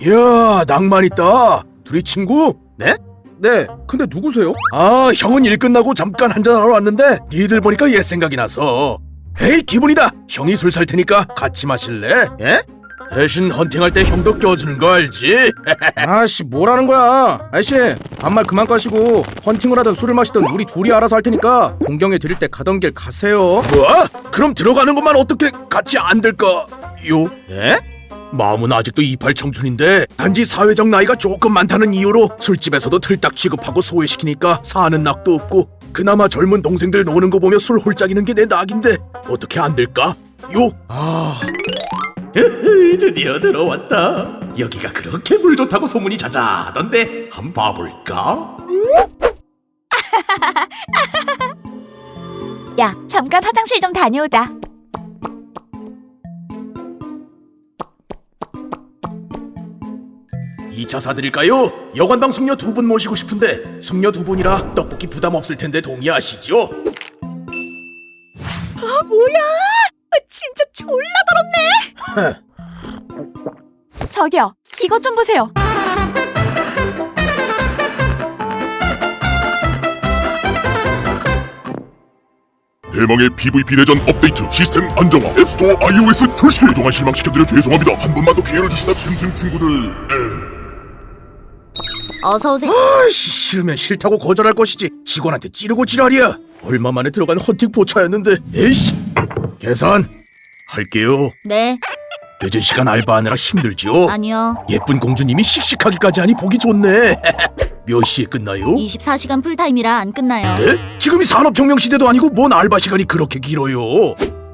이야 낭만 있다 둘이 친구? 네? 네, 근데 누구세요? 아 형은 일 끝나고 잠깐 한잔하러 왔는데 니들 보니까 옛 생각이 나서 에이 기분이다 형이 술 살 테니까 같이 마실래? 예? 대신 헌팅할 때 형도 껴주는 거 알지? 아씨, 뭐라는 거야? 아저씨, 반말 그만 까시고 헌팅을 하든 술을 마시든 우리 둘이 알아서 할 테니까 공경해 드릴 때 가던 길 가세요. 뭐? 그럼 들어가는 것만 어떻게 같이 안 될까요? 예? 마음은 아직도 이팔 청춘인데 단지 사회적 나이가 조금 많다는 이유로 술집에서도 틀딱 취급하고 소외시키니까 사는 낙도 없고 그나마 젊은 동생들 노는 거 보며 술 홀짝이는 게 내 낙인데 어떻게 안 될까? 요? 아... 드디어 들어왔다 여기가 그렇게 물 좋다고 소문이 자자하던데 한번 봐볼까? 야, 잠깐 화장실 좀 다녀오자. 이차 사드릴까요? 여관방 숙녀 두 분 모시고 싶은데 숙녀 두 분이라 떡볶이 부담 없을 텐데 동의하시죠? 진짜 졸라 더럽네. 저기요, 이것 좀 보세요. 대망의 PVP 대전 업데이트 시스템 안정화 앱스토어 iOS 출시 그동안 실망시켜드려 죄송합니다 한 번만 더 기회를 주시다 짐승 친구들 M 어서 오세요. 아이씨 싫으면 싫다고 거절할 것이지 직원한테 찌르고 지랄이야 얼마 만에 들어간 헌팅 포차였는데 에이씨 계산 할게요 네, 늦은 시간 알바하느라 힘들죠? 아니요. 예쁜 공주님이 씩씩하기까지 하니 보기 좋네 몇 시에 끝나요? 24시간 풀타임이라 안 끝나요. 네? 지금이 산업혁명 시대도 아니고 뭔 알바 시간이 그렇게 길어요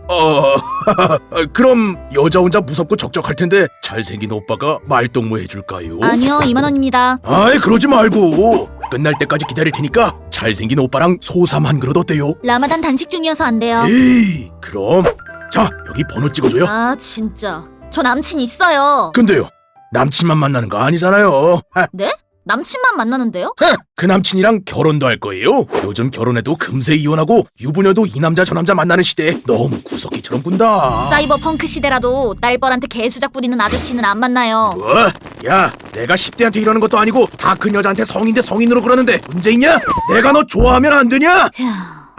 어... 그럼 여자 혼자 무섭고 적적할 텐데 잘생긴 오빠가 말동무 해줄까요? 아니요, 2만 원입니다. 아이 그러지 말고 끝날 때까지 기다릴 테니까 잘생긴 오빠랑 소삼 한 그릇 어때요? 라마단 단식 중이어서 안 돼요. 에이 그럼 자 여기 번호 찍어줘요 아, 진짜. 저 남친 있어요. 근데요 남친만 만나는 거 아니잖아요 하, 네? 남친만 만나는데요? 하, 그 남친이랑 결혼도 할 거예요 요즘 결혼해도 금세 이혼하고 유부녀도 이 남자 저 남자 만나는 시대에 너무 구석기처럼 군다 사이버 펑크 시대라도 딸벌한테 개수작 부리는 아저씨는 안 만나요. 뭐? 야 내가 10대한테 이러는 것도 아니고 다 큰 여자한테 성인 대 성인으로 그러는데 문제 있냐? 내가 너 좋아하면 안 되냐? 휴,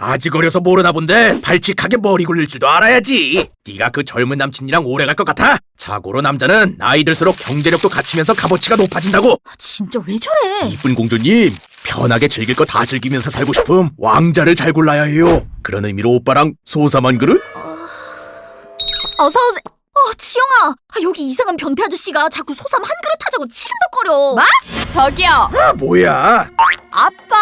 아직 어려서 모르나 본데 발칙하게 머리 굴릴 줄도 알아야지. 네가 그 젊은 남친이랑 오래 갈 것 같아? 자고로 남자는 나이 들수록 경제력도 갖추면서 값어치가 높아진다고. 진짜 왜 저래? 이쁜 공주님, 편하게 즐길 거 다 즐기면서 살고 싶음 왕자를 잘 골라야 해요. 그런 의미로 오빠랑 소사만 그릇? 어서 오세요. 어, 지영아. 아, 여기 이상한 변태 아저씨가 자꾸 소삼 한 그릇 하자고 치근덕거려. 뭐? 저기요. 아 뭐야? 아빠?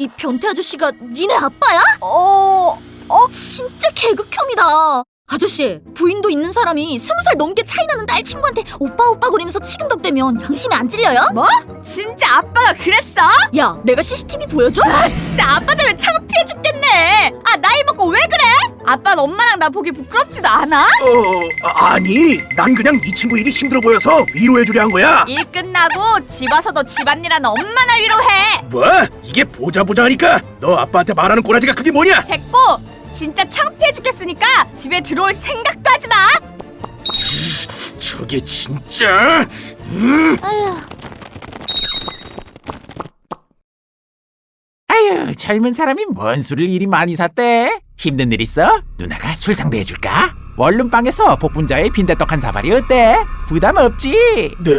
뭐? 이 변태 아저씨가 니네 아빠야? 어... 어? 진짜 개극혐이다. 아저씨, 부인도 있는 사람이 스무 살 넘게 차이 나는 딸 친구한테 오빠 오빠 거리면서 치근덕대면 양심이 안 찔려요? 뭐? 진짜 아빠가 그랬어? 야, 내가 CCTV 보여줘? 아, 진짜 아빠 때문에 창피해 죽겠네. 아, 나이 먹고 왜 그래? 아빠는 엄마랑 나 보기 부끄럽지도 않아? 어 아니, 난 그냥 이 친구 일이 힘들어 보여서 위로해 주려 한 거야. 일 끝나고 집 와서도 집안일하는 엄마나 위로해. 뭐? 이게 보자 보자 하니까 너 아빠한테 말하는 꼬라지가 그게 뭐냐? 됐고 진짜 창피해 죽겠으니까 집에 들어올 생각도 하지 마. 저게 진짜? 음. 아휴, 아유 젊은 사람이 뭔 술을 이리 많이 샀대? 힘든 일 있어? 누나가 술 상대해줄까? 원룸방에서 복분자에 빈대떡 한 사발이 어때? 부담 없지? 네?